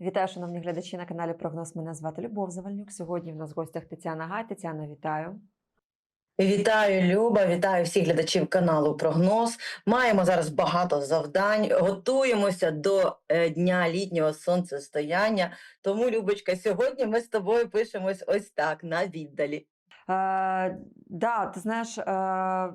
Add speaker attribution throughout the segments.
Speaker 1: Вітаю, шановні глядачі на каналі Прогноз. Мене звати Любов Завальнюк. Сьогодні в нас в гостях Тетяна Гай. Тетяна, вітаю.
Speaker 2: Вітаю, Люба, вітаю всіх глядачів каналу Прогноз. Маємо зараз багато завдань. Готуємося до е, дня літнього сонцестояння. Тому, Любочка, сьогодні ми з тобою пишемось ось так на віддалі.
Speaker 1: Е, да, ти знаєш, е,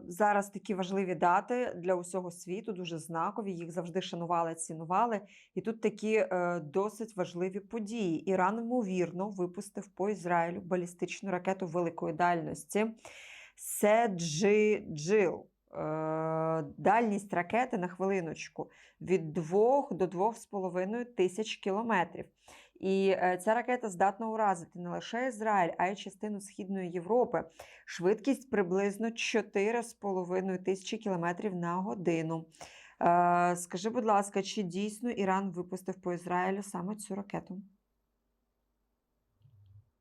Speaker 1: зараз такі важливі дати для усього світу, дуже знакові. Їх завжди шанували, цінували. І тут такі е, досить важливі події. Іран ймовірно випустив по Ізраїлю балістичну ракету великої дальності. Седжиджил. Дальність ракети на хвилиночку від 2 до 2,5 тисяч кілометрів. І е, ця ракета здатна уразити не лише Ізраїль, а й частину Східної Європи. Швидкість приблизно 4,5 тисячі кілометрів на годину. Е, Скажи, будь ласка, чи дійсно Іран випустив по Ізраїлю саме цю ракету?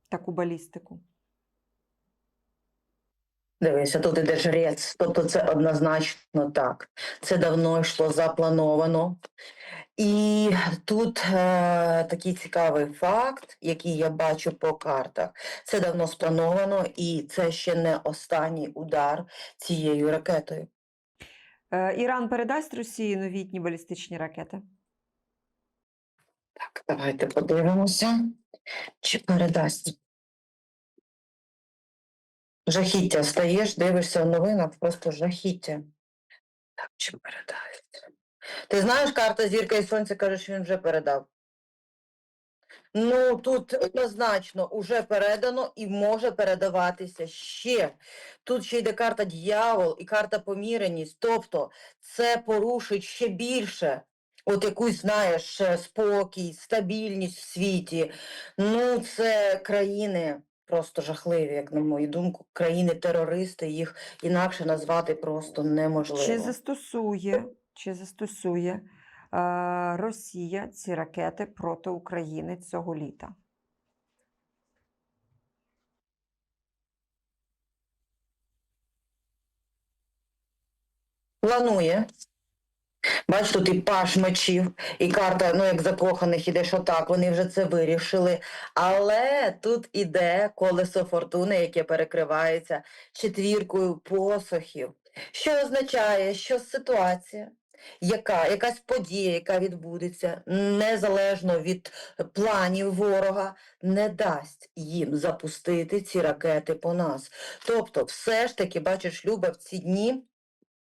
Speaker 1: Таку балістику.
Speaker 2: Дивися, тут іде жрець, тобто це однозначно так. Це давно йшло заплановано. І тут е, такий цікавий факт, який я бачу по картах. Це давно сплановано, і це ще не останній удар цією ракетою.
Speaker 1: Е, Іран передасть Росії новітні балістичні ракети?
Speaker 2: Так, давайте подивимося, чи передасть. Жахіття стаєш, дивишся в новинах, просто жахіття. Так, чи передасть? Ти знаєш, карта Зірка і Сонце каже, що він вже передав. Ну, тут однозначно уже передано і може передаватися ще. Тут ще йде карта дьявол і карта поміреність. Тобто це порушить ще більше. От якусь, знаєш, спокій, стабільність в світі. Ну, це країни просто жахливі, як на мою думку. Країни-терористи, їх інакше назвати просто неможливо.
Speaker 1: Чи застосує, чи застосує е, Росія ці ракети проти України цього літа?
Speaker 2: Планує. Бач, тут і паш мечів, і карта, ну як закоханих іде, що так, вони вже це вирішили. Але тут іде колесо фортуни, яке перекривається четвіркою посохів. Що означає, що ситуація, яка, якась подія, яка відбудеться, незалежно від планів ворога, не дасть їм запустити ці ракети по нас. Тобто, все ж таки, бачиш, Люба, в ці дні.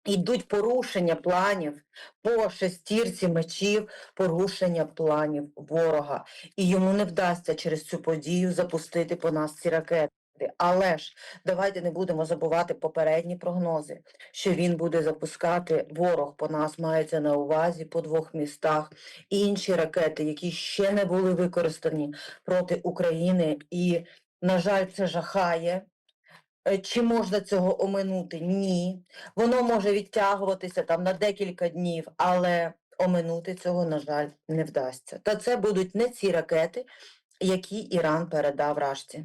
Speaker 2: Йдуть порушення планів по шестірці мечів, порушення планів ворога. І йому не вдасться через цю подію запустити по нас ці ракети. Але ж давайте не будемо забувати попередні прогнози, що він буде запускати ворог по нас, мається на увазі по двох містах. Інші ракети, які ще не були використані проти України. І, на жаль, це жахає. Е, Чи можна цього оминути? Ні. Воно може відтягуватися там на декілька днів, але оминути цього, на жаль, не вдасться. Та це будуть не ці ракети, які Іран передав Рашці.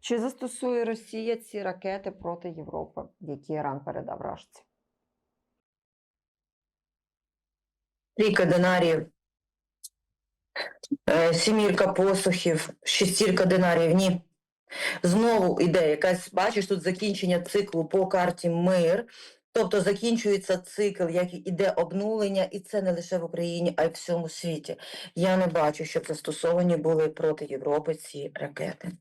Speaker 1: Чи застосує Росія ці ракети проти Європи, які Іран передав Рашці?
Speaker 2: Трійка динарів, е, сімірка посухів, шестірка динарів. Ні. Знову йде якась, бачиш, тут закінчення циклу по карті мир. Тобто закінчується цикл, як іде обнулення, і це не лише в Україні, а й в всьому світі. Я не бачу, щоб застосовані були проти Європи ці ракети.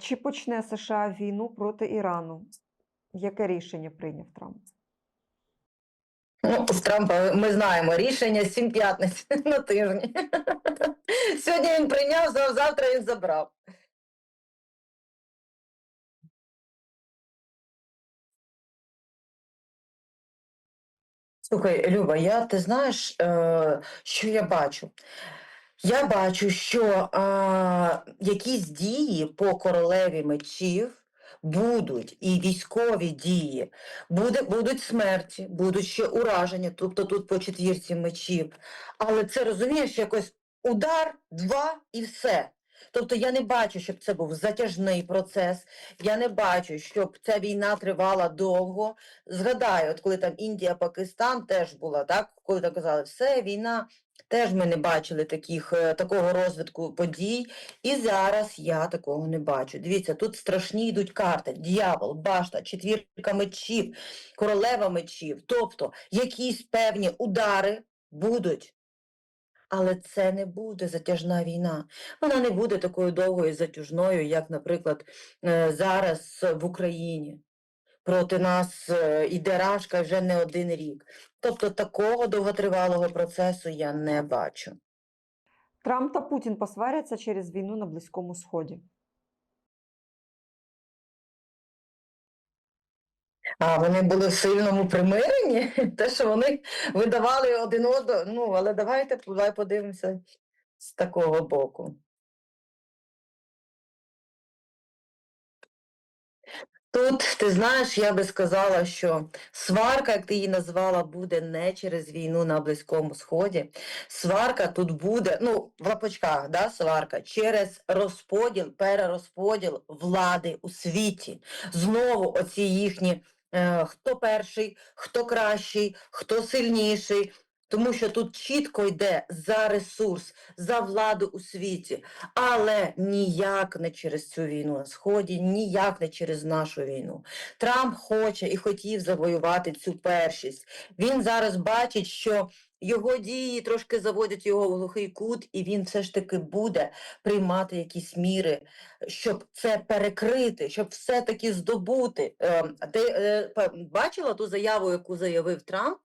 Speaker 1: Чи почне США війну проти Ірану? Яке рішення прийняв Трамп?
Speaker 2: Ну, з Трампа ми знаємо рішення сім п'ятниць на тижні. Сьогодні він прийняв, завтра він забрав. Слухай, Люба, я ти знаєш, е, що я бачу? Я бачу, що е, якісь дії по королеві мечів будуть, і військові дії, буде, будуть смерті, будуть ще ураження, тобто тут по четвірці мечів. Але це розумієш, якось удар, два і все. Тобто я не бачу, щоб це був затяжний процес. Я не бачу, щоб ця війна тривала довго. Згадаю, от коли там Індія, Пакистан теж була, так коли там казали, все, війна Теж ми не бачили таких, е, такого розвитку подій. І зараз я такого не бачу. Дивіться, тут страшні йдуть карти: дьявол, башта, четвірка мечів, королева мечів. Тобто якісь певні удари будуть. Але це не буде затяжна війна. Вона не буде такою довгою і затяжною, як, наприклад, е, зараз в Україні. Проти нас е, іде рашка вже не один рік. Тобто такого довготривалого процесу я не бачу.
Speaker 1: Трамп та Путін посваряться через війну на Близькому Сході.
Speaker 2: А вони були в сильному примиренні, те, що вони видавали один одного. Ну, але давайте давай подивимося з такого боку. Тут, ти знаєш, я би сказала, що сварка, як ти її назвала, буде не через війну на Близькому Сході. Сварка тут буде, ну, в лапочках, да, сварка, через розподіл, перерозподіл влади у світі. Знову оці їхні, е, хто перший, хто кращий, хто сильніший. Тому що тут чітко йде за ресурс, за владу у світі, але ніяк не через цю війну на Сході, ніяк не через нашу війну. Трамп хоче і хотів завоювати цю першість. Він зараз бачить, що його дії трошки заводять його в глухий кут, і він все ж таки буде приймати якісь міри, щоб це перекрити, щоб все-таки здобути. Ем, Ти е, бачила ту заяву, яку заявив Трамп?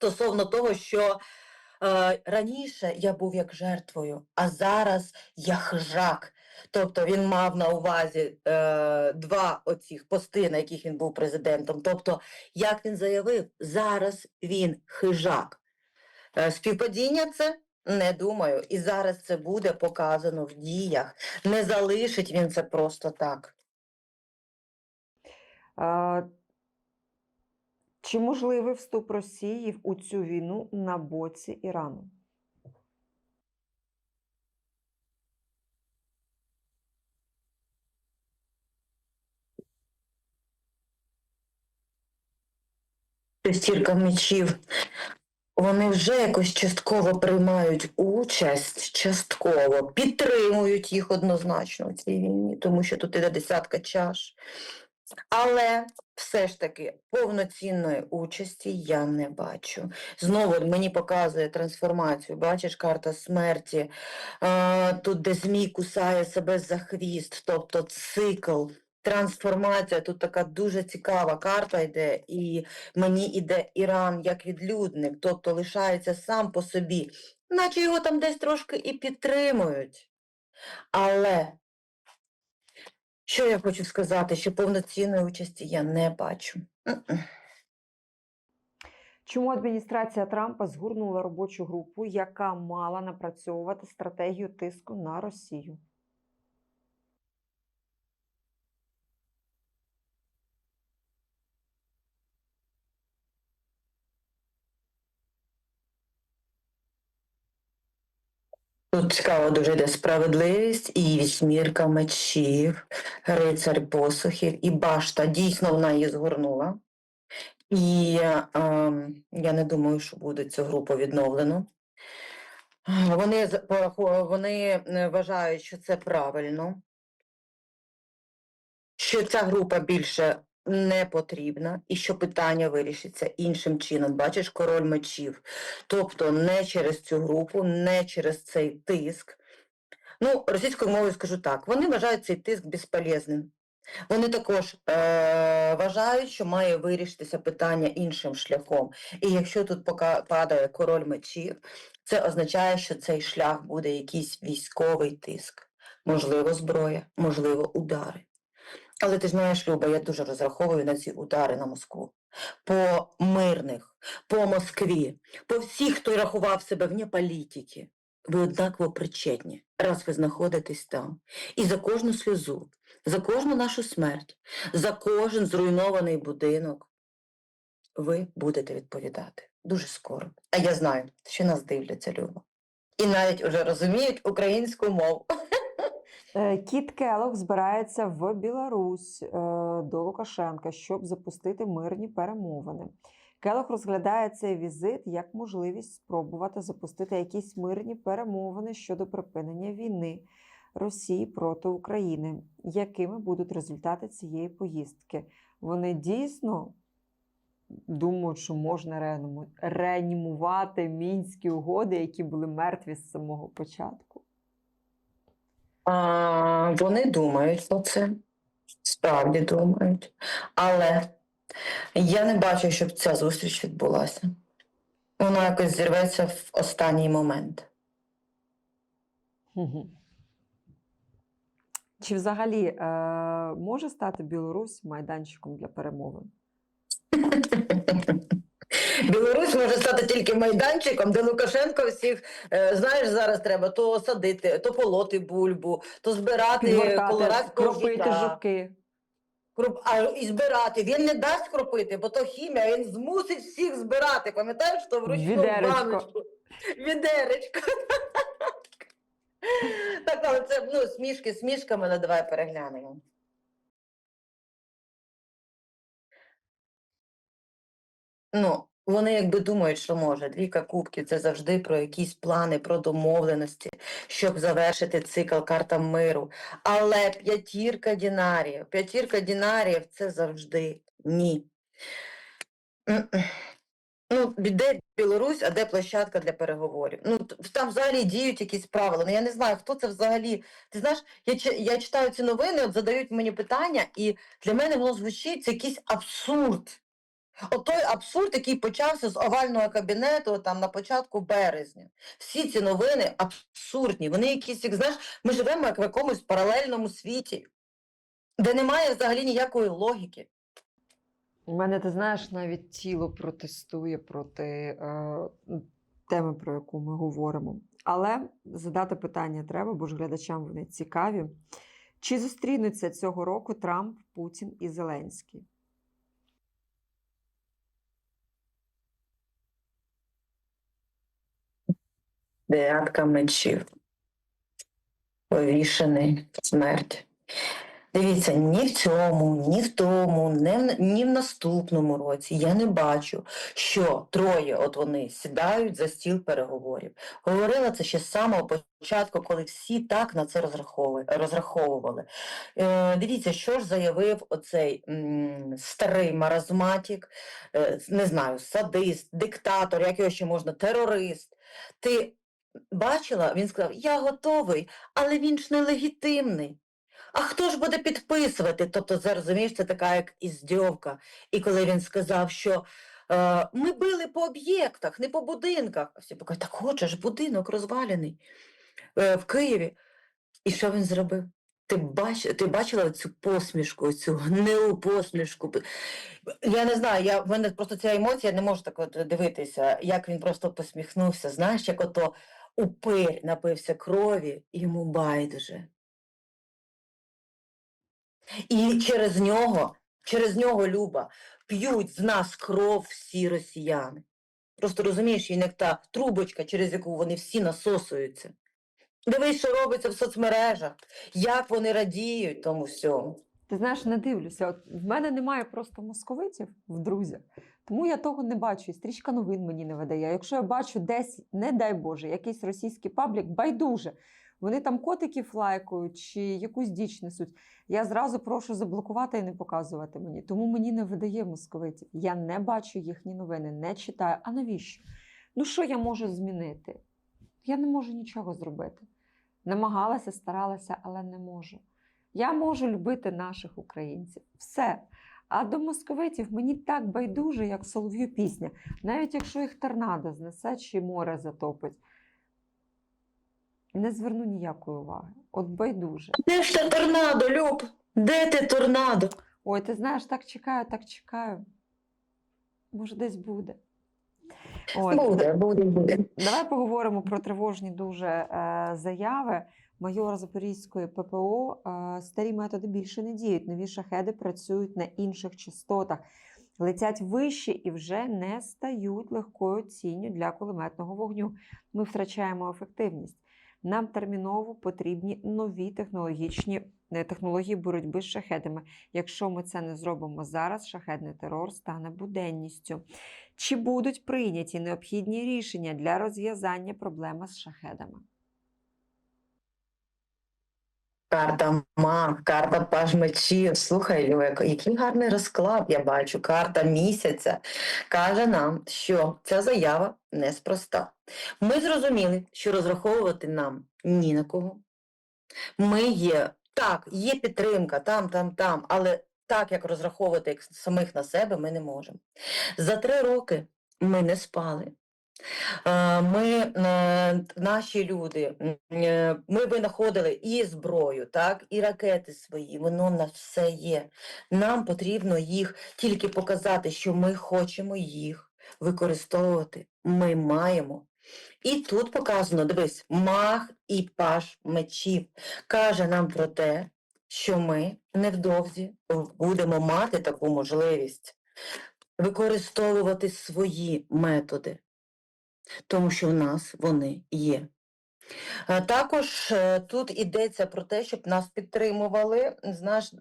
Speaker 2: Стосовно того, що е, раніше я був як жертвою, а зараз я хижак. Тобто він мав на увазі е, два оцих пости, на яких він був президентом. Тобто, як він заявив, зараз він хижак. Е, співпадіння це? Не думаю. І зараз це буде показано в діях. Не залишить він це просто так.
Speaker 1: Чи можливий вступ Росії у цю війну на боці Ірану?
Speaker 2: Шестірка мечів. Вони вже якось частково приймають участь, частково підтримують їх однозначно у цій війні, тому що тут іде десятка чаш. Але все ж таки повноцінної участі я не бачу. Знову мені показує трансформацію. Бачиш, карта смерті. Тут, де змій кусає себе за хвіст, тобто цикл. Трансформація тут така дуже цікава карта йде, і мені йде Іран як відлюдник, тобто лишається сам по собі, наче його там десь трошки і підтримують. Але що я хочу сказати, що повноцінної участі я не бачу.
Speaker 1: Чому адміністрація Трампа згорнула робочу групу, яка мала напрацьовувати стратегію тиску на Росію?
Speaker 2: Тут цікаво дуже йде справедливість і вісьмірка мечів, рицар посухів і башта. Дійсно, вона її згорнула. І ем, я не думаю, що буде цю групу відновлено. Вони, вони е, вважають, що це правильно, що ця група більше не потрібна і що питання вирішиться іншим чином. Бачиш, король мечів. Тобто не через цю групу, не через цей тиск. Ну, російською мовою скажу так, вони вважають цей тиск безполезним. Вони також е- вважають, що має вирішитися питання іншим шляхом. І якщо тут падає король мечів, це означає, що цей шлях буде якийсь військовий тиск, можливо, зброя, можливо, удари. Але ти знаєш, Люба, я дуже розраховую на ці удари на Москву. По мирних, по Москві, по всіх, хто рахував себе вне політики. Ви однаково причетні, раз ви знаходитесь там. І за кожну сльозу, за кожну нашу смерть, за кожен зруйнований будинок ви будете відповідати дуже скоро. А я знаю, що нас дивляться, Люба. І навіть уже розуміють українську мову.
Speaker 1: Е, Кіт Келох збирається в Білорусь е, до Лукашенка, щоб запустити мирні перемовини. Келох розглядає цей візит як можливість спробувати запустити якісь мирні перемовини щодо припинення війни Росії проти України. Якими будуть результати цієї поїздки? Вони дійсно думають, що можна реанімувати мінські угоди, які були мертві з самого початку.
Speaker 2: А, вони думають про це, справді думають. Але я не бачу, щоб ця зустріч відбулася. Вона якось зірветься в останній момент.
Speaker 1: Чи взагалі е, може стати Білорусь майданчиком для перемовин?
Speaker 2: Білорусь може стати тільки майданчиком, де Лукашенко всіх, е, знаєш, зараз треба то садити, то полоти бульбу, то збирати колорадського
Speaker 1: кропити жуки.
Speaker 2: Круп... А і збирати. Він не дасть кропити, бо то хімія, він змусить всіх збирати. Пам'ятаєш, що вручну баночку. Відеречко. Так, але це ну, смішки смішками, але давай переглянемо. Ну, вони якби думають, що може. Двійка кубків це завжди про якісь плани, про домовленості, щоб завершити цикл карта миру. Але п'ятірка дінарів, п'ятірка дінарів це завжди ні. Ну, де Білорусь, а де площадка для переговорів? Ну, там взагалі діють якісь правила. Ну, я не знаю, хто це взагалі. Ти знаєш, я, я читаю ці новини, от задають мені питання, і для мене воно звучить це якийсь абсурд. От той абсурд, який почався з овального кабінету там на початку березня. Всі ці новини абсурдні. Вони якісь, як знаєш, ми живемо як в якомусь паралельному світі, де немає взагалі ніякої логіки.
Speaker 1: У мене, ти знаєш, навіть тіло протестує проти е, теми, про яку ми говоримо. Але задати питання треба, бо ж глядачам вони цікаві. Чи зустрінуться цього року Трамп, Путін і Зеленський?
Speaker 2: Дев'ятка мечів. Повішений смерть. Дивіться, ні в цьому, ні в тому, ні в, в наступному році я не бачу, що троє от вони сідають за стіл переговорів. Говорила це ще з самого початку, коли всі так на це розраховували. Е, дивіться, що ж заявив оцей м, старий маразматік, е, не знаю, садист, диктатор, як його ще можна, терорист. Ти бачила, він сказав, я готовий, але він ж нелегітимний. А хто ж буде підписувати? Тобто, це розумієш, це така як іздьовка. І коли він сказав, що е, ми били по об'єктах, не по будинках. Всі покажуть, так хоче ж будинок розвалений е, в Києві. І що він зробив? Ти, бач, ти бачила цю посмішку, цю гнилу посмішку? Я не знаю, я, в мене просто ця емоція, я не можу так от дивитися, як він просто посміхнувся. Знаєш, як ото упир напився крові, йому байдуже. І через нього, через нього, Люба, п'ють з нас кров всі росіяни. Просто розумієш, як та трубочка, через яку вони всі насосуються. Дивись, що робиться в соцмережах, як вони радіють тому всьому.
Speaker 1: Ти знаєш, не дивлюся. От в мене немає просто московитів в друзях, тому я того не бачу. І стрічка новин мені не видає. Якщо я бачу десь, не дай Боже, якийсь російський паблік, байдуже. Вони там котиків лайкають чи якусь діч несуть. Я зразу прошу заблокувати і не показувати мені. Тому мені не видає московитів. Я не бачу їхні новини, не читаю. А навіщо? Ну що я можу змінити? Я не можу нічого зробити. Намагалася, старалася, але не можу. Я можу любити наших українців. Все. А до московитів мені так байдуже, як солов'ю пісня. Навіть якщо їх торнадо знесе чи море затопить. Не зверну ніякої уваги. От байдуже.
Speaker 2: Де ж те торнадо, Люб? Де ти торнадо?
Speaker 1: Ой, ти знаєш, так чекаю, так чекаю. Може, десь буде. От,
Speaker 2: Буде, буде, буде.
Speaker 1: Давай поговоримо про тривожні дуже е, заяви. Майора Запорізької ППО старі методи більше не діють. Нові шахеди працюють на інших частотах, летять вище і вже не стають легкою цінню для кулеметного вогню. Ми втрачаємо ефективність. Нам терміново потрібні нові технологічні е, технології боротьби з шахедами. Якщо ми це не зробимо зараз, шахедний терор стане буденністю. Чи будуть прийняті необхідні рішення для розв'язання проблеми з шахедами?
Speaker 2: Карта маг, карта паж мечів. Слухай, Львеко, який гарний розклад я бачу. Карта місяця каже нам, що ця заява неспроста. Ми зрозуміли, що розраховувати нам ні на кого. Ми є, так, є підтримка там, там, там, але так, як розраховувати самих на себе, ми не можемо. За три роки ми не спали. Е, Ми, е, наші люди, е, ми винаходили і зброю, так, і ракети свої, воно в нас все є. Нам потрібно їх тільки показати, що ми хочемо їх використовувати. Ми маємо. І тут показано, дивись, мах і паш мечів каже нам про те, що ми невдовзі будемо мати таку можливість використовувати свої методи тому що в нас вони є. Е, Також е, тут йдеться про те, щоб нас підтримували знаєш,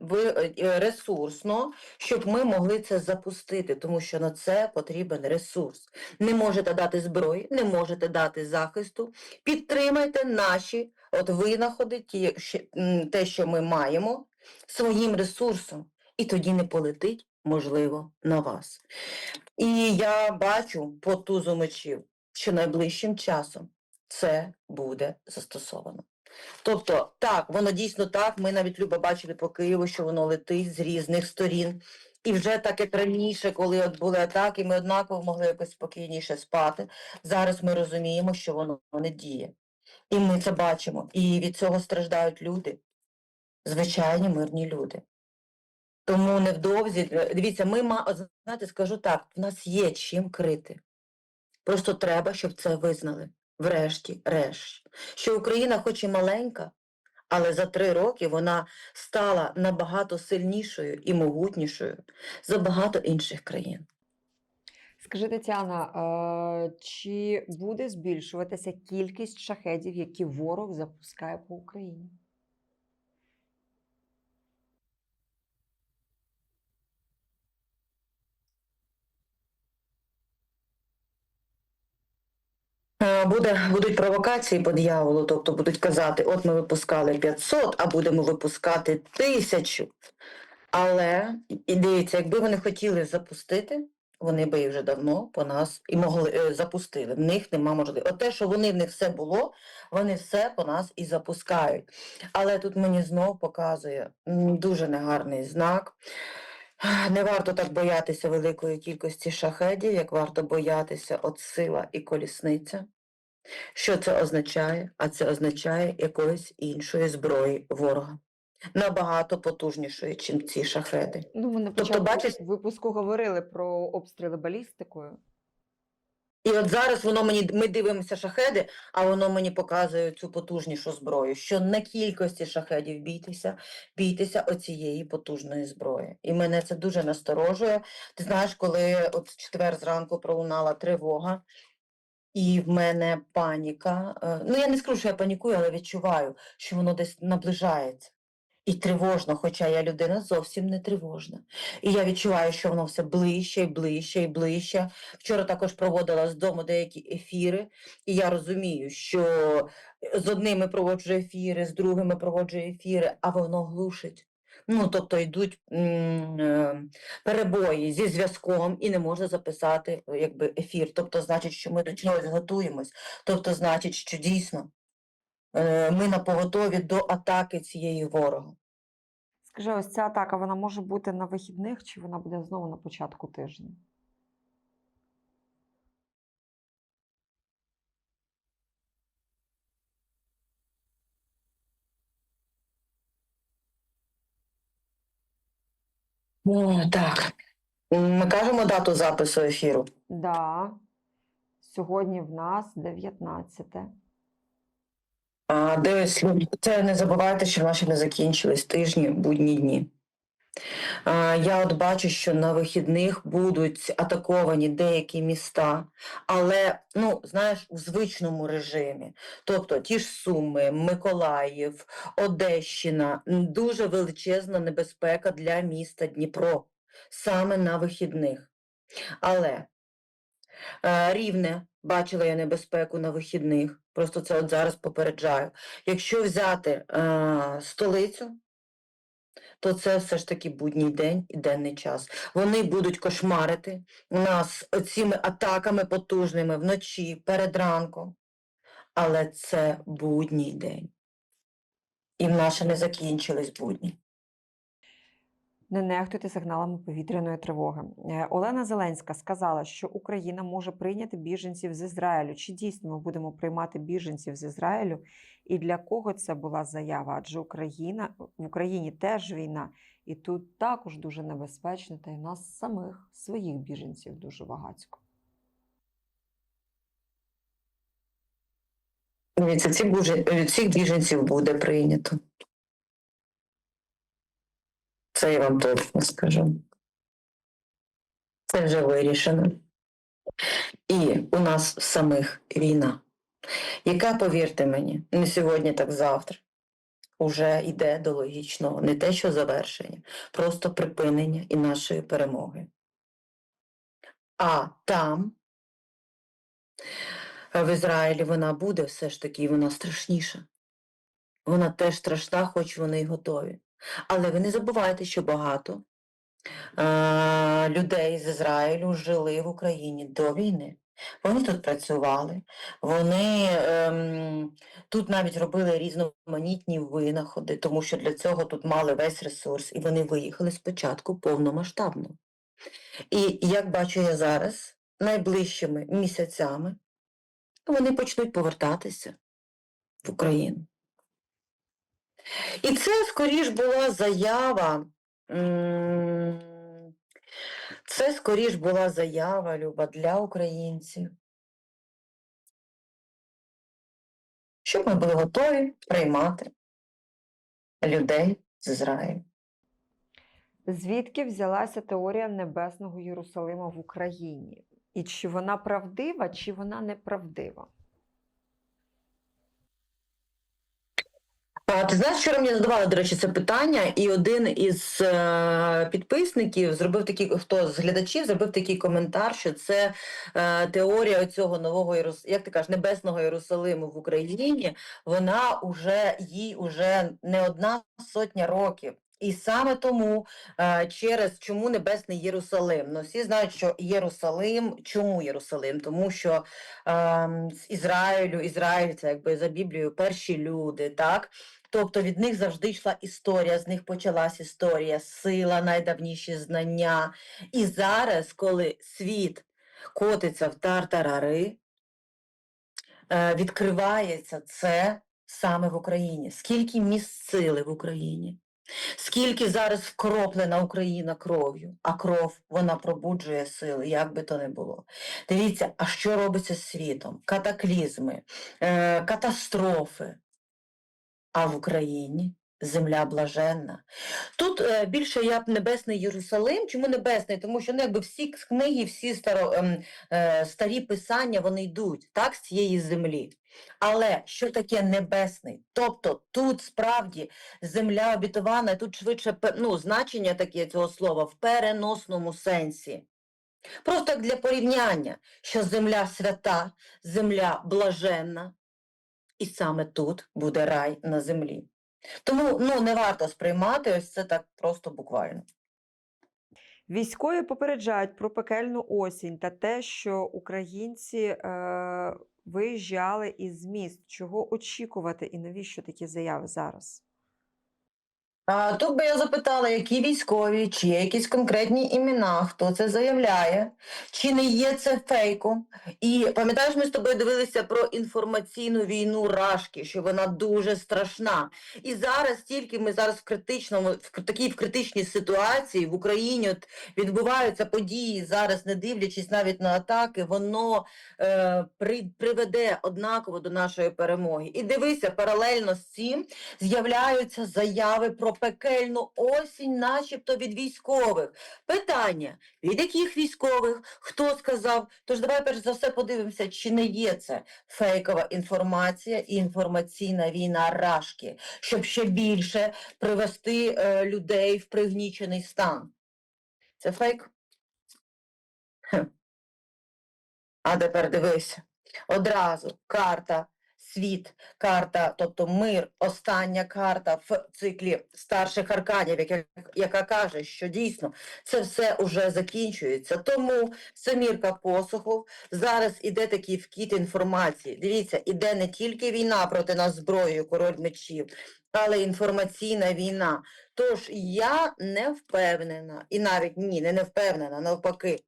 Speaker 2: е, ресурсно, щоб ми могли це запустити, тому що на це потрібен ресурс. Не можете дати зброї, не можете дати захисту. Підтримайте наші от винаходи, ті, те, що ми маємо, своїм ресурсом, і тоді не полетить, можливо, на вас. І я бачу по тузу мечів, що найближчим часом це буде застосовано. Тобто, так, воно дійсно так. Ми навіть Люба бачили по Києву, що воно летить з різних сторін. І вже так як раніше, коли от були атаки, ми однаково могли якось спокійніше спати. Зараз ми розуміємо, що воно не діє. І ми це бачимо. І від цього страждають люди, звичайні мирні люди. Тому невдовзі, дивіться, ми знаєте, скажу так, в нас є чим крити. Просто треба, щоб це визнали. Врешті, решт. Що Україна хоч і маленька, але за три роки вона стала набагато сильнішою і могутнішою за багато інших країн.
Speaker 1: Скажи, Тетяна, чи буде збільшуватися кількість шахедів, які ворог запускає по Україні?
Speaker 2: Буде, будуть провокації по дьяволу, тобто будуть казати, от ми випускали 500, а будемо випускати 1000. Але і дивіться, якби вони хотіли запустити, вони би їх вже давно по нас і могли е, запустили. В них нема можливості. От те, що вони в них все було, вони все по нас і запускають. Але тут мені знов показує дуже негарний знак. Не варто так боятися великої кількості шахедів, як варто боятися от сила і колісниця. Що це означає? А це означає якоїсь іншої зброї ворога. Набагато потужнішої, чим ці шахеди.
Speaker 1: Ну, ми на
Speaker 2: Тобто, бачиш-
Speaker 1: випуску говорили про обстріли балістикою.
Speaker 2: І от зараз воно мені, ми дивимося шахеди, а воно мені показує цю потужнішу зброю, що на кількості шахедів бійтеся, бійтеся оцієї потужної зброї. І мене це дуже насторожує. Ти знаєш, коли от четвер зранку пролунала тривога, і в мене паніка. е, Ну, я не скажу, що я панікую, але відчуваю, що воно десь наближається. І тривожно, хоча я людина зовсім не тривожна. І я відчуваю, що воно все ближче і ближче і ближче. Вчора також проводила з дому деякі ефіри, і я розумію, що з одними проводжу ефіри, з другими проводжу ефіри, а воно глушить. Ну, тобто йдуть е, перебої зі зв'язком і не можна записати е, якби, ефір. Тобто, значить, що ми до чогось готуємось. Тобто, значить, що дійсно е, ми на поготові до атаки цієї ворога.
Speaker 1: Скажи, ось ця атака вона може бути на вихідних, чи вона буде знову на початку тижня?
Speaker 2: О, так. Ми кажемо дату запису ефіру.
Speaker 1: Да. Сьогодні в нас 19.
Speaker 2: Дивись, це не забувайте, що наші не закінчились тижні, будні дні. Я от бачу, що на вихідних будуть атаковані деякі міста, але ну, знаєш, у звичному режимі. Тобто ті ж Суми, Миколаїв, Одещина, дуже величезна небезпека для міста Дніпро саме на вихідних. Але е, рівне бачила я небезпеку на вихідних. Просто це от зараз попереджаю. Якщо взяти е, столицю, то це все ж таки будній день і денний час. Вони будуть кошмарити нас цими атаками потужними вночі, перед ранком. Але це будній день. І в нас не закінчились будні.
Speaker 1: Не нехтуйте сигналами повітряної тривоги. Е, Олена Зеленська сказала, що Україна може прийняти біженців з Ізраїлю. Чи дійсно ми будемо приймати біженців з Ізраїлю? І для кого це була заява? Адже Україна в Україні теж війна, і тут також дуже небезпечно, та й у нас самих своїх біженців дуже багатько.
Speaker 2: Дивіться, ці цих біженців буде прийнято. Це я вам точно скажу. Це вже вирішено. І у нас самих війна, яка, повірте мені, не сьогодні, так завтра, уже йде до логічного, не те, що завершення, просто припинення і нашої перемоги. А там, е, в Ізраїлі, вона буде все ж таки, вона страшніша. Вона теж страшна, хоч вони й готові. Але ви не забувайте, що багато е, людей з Ізраїлю жили в Україні до війни. Вони тут працювали, вони ем, тут навіть робили різноманітні винаходи, тому що для цього тут мали весь ресурс, і вони виїхали спочатку повномасштабно. І як бачу я зараз, найближчими місяцями вони почнуть повертатися в Україну. І це скоріш була заява. Це скоріш була заява, Люба, для українців. Щоб ми були готові приймати людей з Ізраїлю.
Speaker 1: Звідки взялася теорія небесного Єрусалима в Україні? І чи вона правдива, чи вона неправдива?
Speaker 2: Ти знаєш, вчора мені задавали, до речі, це питання, і один із е, підписників зробив такий, хто з глядачів зробив такий коментар, що це е, теорія цього нового Єрус... як ти кажеш, небесного Єрусалиму в Україні, вона уже їй уже не одна сотня років. І саме тому е, через чому небесний Єрусалим. Ну, всі знають, що Єрусалим, чому Єрусалим? Тому що е, з Ізраїлю, Ізраїль це якби за Біблією перші люди, так? Тобто від них завжди йшла історія, з них почалась історія, сила, найдавніші знання. І зараз, коли світ котиться в тартарари, е, відкривається це саме в Україні. Скільки місць сили в Україні? Скільки зараз вкроплена Україна кров'ю, а кров вона пробуджує сили, як би то не було. Дивіться, а що робиться з світом? Катаклізми, е, катастрофи. А в Україні земля блаженна. Тут е, більше я б небесний Єрусалим. Чому небесний? Тому що ну, якби всі книги, всі старо, ем, е, старі писання вони йдуть так, з цієї землі. Але що таке небесний? Тобто тут справді земля обітована, тут швидше ну, значення таке цього слова в переносному сенсі. Просто для порівняння, що земля свята, земля блаженна, і саме тут буде рай на землі. Тому ну, не варто сприймати ось це так просто буквально.
Speaker 1: Військові попереджають про пекельну осінь та те, що українці е, виїжджали із міст. Чого очікувати і навіщо такі заяви зараз?
Speaker 2: Тут би я запитала, які військові, чи є якісь конкретні імена, хто це заявляє, чи не є це фейком. І пам'ятаєш, ми з тобою дивилися про інформаційну війну Рашки, що вона дуже страшна. І зараз тільки ми зараз в критичному, в такій в критичній ситуації в Україні от відбуваються події зараз, не дивлячись навіть на атаки, воно е, при, приведе однаково до нашої перемоги. І дивися, паралельно з цим з'являються заяви про пекельну осінь, начебто від військових. Питання: від яких військових? Хто сказав? Тож давай перш за все подивимося, чи не є це фейкова інформація і інформаційна війна Рашки, щоб ще більше привести е, людей в пригнічений стан. Це фейк? А тепер дивися. Одразу карта, світ, карта, тобто мир, остання карта в циклі старших арканів, яка, яка каже, що дійсно це все уже закінчується. Тому семірка посуху зараз іде такий вкіт інформації. Дивіться, іде не тільки війна проти нас зброєю, король мечів, але інформаційна війна. Тож я не впевнена, і навіть ні, не, не впевнена, навпаки.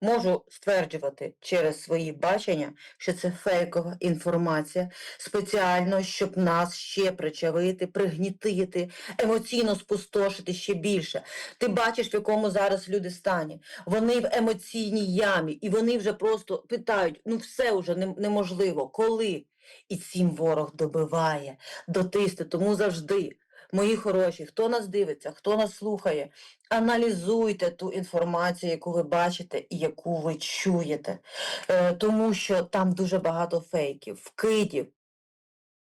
Speaker 2: Можу стверджувати через свої бачення, що це фейкова інформація, спеціально, щоб нас ще причавити, пригнітити, емоційно спустошити ще більше. Ти бачиш, в якому зараз люди стані. Вони в емоційній ямі, і вони вже просто питають: ну все вже неможливо, коли? І цим ворог добиває, дотисне. Тому завжди, мої хороші, хто нас дивиться, хто нас слухає, аналізуйте ту інформацію, яку ви бачите і яку ви чуєте, е, тому що там дуже багато фейків, вкидів.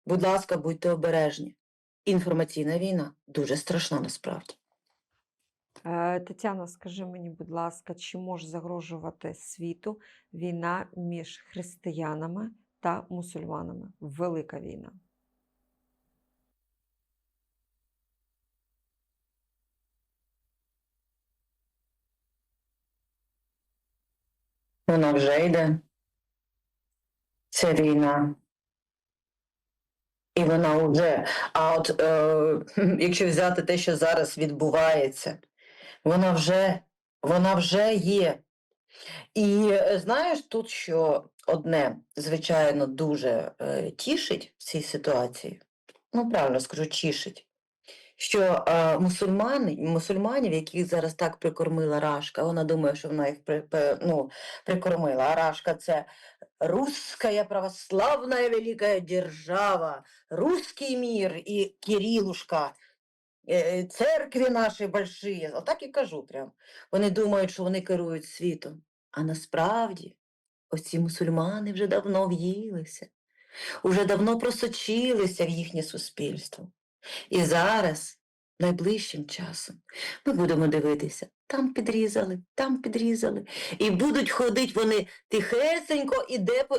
Speaker 2: Будь ласка, будьте обережні. Інформаційна війна дуже страшна насправді.
Speaker 1: Е, Тетяна, скажи мені, будь ласка, чи може загрожувати світу війна між християнами та мусульманами? Велика війна.
Speaker 2: Вона вже йде. Це війна. І вона вже. А от е, якщо взяти те, що зараз відбувається, вона вже, вона вже є. І е, знаєш, тут що одне, звичайно, дуже е, тішить в цій ситуації, ну правильно скажу, тішить, що е, мусульмани, мусульманів, яких зараз так прикормила Рашка, вона думає, що вона їх при, ну, прикормила, а Рашка це русская православная великая держава, русский мир і Кирилушка, е, церкві наші большие. Отак і кажу прям. Вони думають, що вони керують світом. А насправді оці мусульмани вже давно в'їлися, уже давно просочилися в їхнє суспільство. І зараз, найближчим часом, ми будемо дивитися, там підрізали, там підрізали. І будуть ходити вони тихесенько,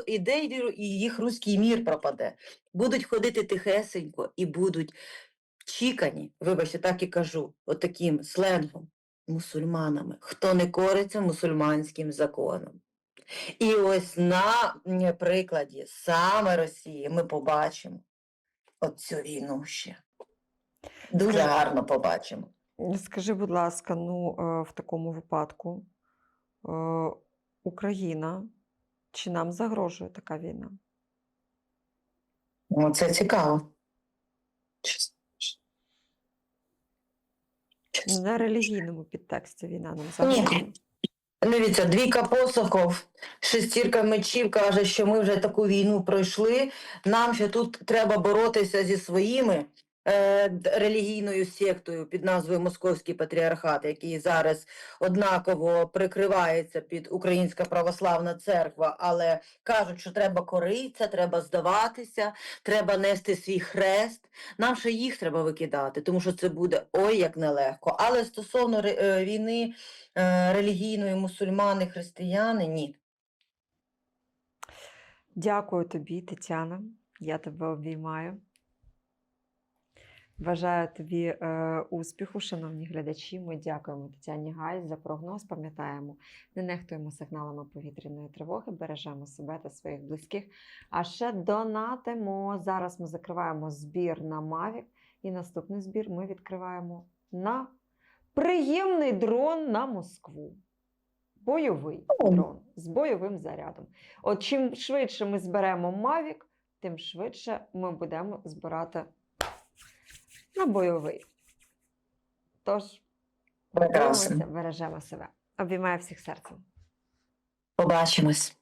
Speaker 2: і де, і їх руський мір пропаде. Будуть ходити тихесенько і будуть чікані, вибачте, так і кажу, отаким сленгом, мусульманами, хто не кориться мусульманським законом. І ось на прикладі саме Росії ми побачимо оцю війну ще. Дуже гарно побачимо.
Speaker 1: Скажи, будь ласка, ну е, в такому випадку е, Україна, чи нам загрожує така війна?
Speaker 2: Ну, це цікаво.
Speaker 1: На релігійному підтексті війна нам
Speaker 2: Ні. Дивіться, двійка посохов, шестірка мечів каже, що ми вже таку війну пройшли. Нам ще тут треба боротися зі своїми релігійною сектою під назвою Московський патріархат, який зараз однаково прикривається під Українська православна церква, але кажуть, що треба коритися, треба здаватися, треба нести свій хрест. Нам ще їх треба викидати, тому що це буде ой як нелегко. Але стосовно е, війни е, релігійної мусульмани, християни, ні.
Speaker 1: Дякую тобі, Тетяна. Я тебе обіймаю. Бажаю тобі е, успіху, шановні глядачі. Ми дякуємо Тетяні Гай за прогноз. Пам'ятаємо, не нехтуємо сигналами повітряної тривоги, бережемо себе та своїх близьких. А ще донатимо. Зараз ми закриваємо збір на Mavic, і наступний збір ми відкриваємо на приємний дрон на Москву. Бойовий дрон з бойовим зарядом. От чим швидше ми зберемо Mavic, тим швидше ми будемо збирати на бойовий. Тож, бережемо себе. Обіймаю всіх серцем.
Speaker 2: Побачимось.